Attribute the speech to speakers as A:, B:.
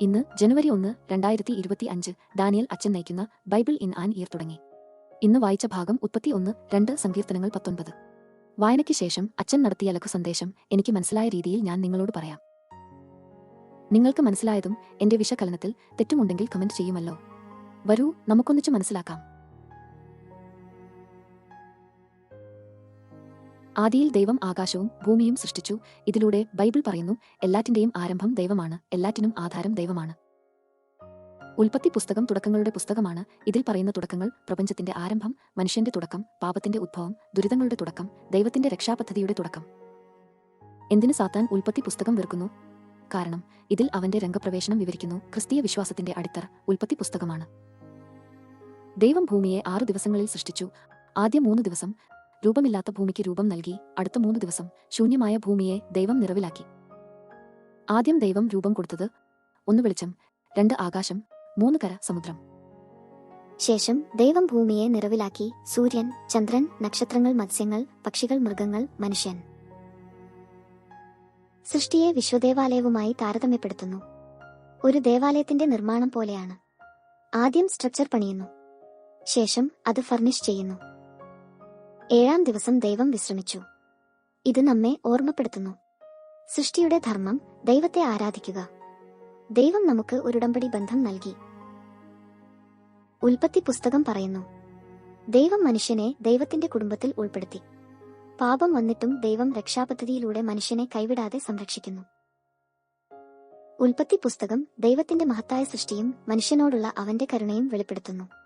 A: ഇന്ന് ജനുവരി ഒന്ന് രണ്ടായിരത്തി ഇരുപത്തി അഞ്ച് ഡാനിയൽ അച്ഛൻ നയിക്കുന്ന ബൈബിൾ ഇൻ ആൻ ഇയർ തുടങ്ങി. ഇന്ന് വായിച്ച ഭാഗം മുപ്പത്തി ഒന്ന് രണ്ട് സങ്കീർത്തനങ്ങൾ പത്തൊൻപത്. വായനയ്ക്ക് ശേഷം അച്ഛൻ നടത്തിയ ലഘു സന്ദേശം എനിക്ക് മനസ്സിലായ രീതിയിൽ ഞാൻ നിങ്ങളോട് പറയാം. നിങ്ങൾക്ക് മനസ്സിലായതും എന്റെ വിശകലനത്തിൽ തെറ്റുമുണ്ടെങ്കിൽ കമന്റ് ചെയ്യുമല്ലോ. വരൂ നമുക്കൊന്നിച്ച് മനസ്സിലാക്കാം. ആദിയിൽ ദൈവം ആകാശവും ഭൂമിയും സൃഷ്ടിച്ചു. ഇതിലൂടെ ബൈബിൾ പറയുന്നു എല്ലാറ്റിന്റെയും ആരംഭം ദൈവമാണ് എല്ലാറ്റിനും ആധാരം ദൈവമാണ്. ഉൽപ്പത്തി പുസ്തകം തുടക്കങ്ങളുടെ പുസ്തകമാണ്. ഇതിൽ പറയുന്ന തുടക്കങ്ങൾ പ്രപഞ്ചത്തിന്റെ ആരംഭം മനുഷ്യന്റെ തുടക്കം പാപത്തിന്റെ ഉദ്ഭവം ദുരിതങ്ങളുടെ തുടക്കം ദൈവത്തിന്റെ രക്ഷാപദ്ധതിയുടെ തുടക്കം. എന്തിനു സാത്താൻ ഉൽപ്പത്തി പുസ്തകം വെറുക്കുന്നു? കാരണം ഇതിൽ അവന്റെ രംഗപ്രവേശനം വിവരിക്കുന്നു ക്രിസ്തീയ വിശ്വാസത്തിന്റെ അടിത്തറ ഉൽപ്പത്തി പുസ്തകമാണ്. ദൈവം ഭൂമിയെ ആറു ദിവസങ്ങളിൽ സൃഷ്ടിച്ചു. ആദ്യ മൂന്ന് ദിവസം രൂപമില്ലാത്ത ഭൂമിക്ക് രൂപം നൽകി അടുത്ത മൂന്ന് ദിവസം ശൂന്യമായ ഭൂമിയെ ദൈവം നിറവിലാക്കി. ആദ്യം ദൈവം രൂപം കൊടുത്തത് ഒന്ന് വെളിച്ചം രണ്ട് ആകാശം മൂന്ന് കര സമുദ്രം.
B: ശേഷം ദൈവം ഭൂമിയെ നിറവിലാക്കി സൂര്യൻ ചന്ദ്രൻ നക്ഷത്രങ്ങൾ മത്സ്യങ്ങൾ പക്ഷികൾ മൃഗങ്ങൾ മനുഷ്യൻ. സൃഷ്ടിയെ വിശ്വദേവാലയവുമായി താരതമ്യപ്പെടുത്തുന്നു. ഒരു ദേവാലയത്തിന്റെ നിർമ്മാണം പോലെയാണ്. ആദ്യം സ്ട്രക്ചർ പണിയുന്നു. ശേഷം അത് ഫർണിഷ് ചെയ്യുന്നു. ഏഴാം ദിവസം ദൈവം വിശ്രമിച്ചു. ഇത് നമ്മെ ഓർമ്മപ്പെടുത്തുന്നു. സൃഷ്ടിയുടെ ധർമ്മം ദൈവത്തെ ആരാധിക്കുക. ദൈവം നമുക്ക് ഒരുടമ്പടി ബന്ധം നൽകി. ഉൽപ്പത്തി പുസ്തകം പറയുന്നു. ദൈവം മനുഷ്യനെ ദൈവത്തിന്റെ കുടുംബത്തിൽ ഉൾപ്പെടുത്തി. പാപം വന്നിട്ടും ദൈവം രക്ഷാപദ്ധതിയിലൂടെ മനുഷ്യനെ കൈവിടാതെ സംരക്ഷിക്കുന്നു. ഉൽപ്പത്തി പുസ്തകം ദൈവത്തിന്റെ മഹത്തായ സൃഷ്ടിയും മനുഷ്യനോടുള്ള അവന്റെ കരുണയും വെളിപ്പെടുത്തുന്നു.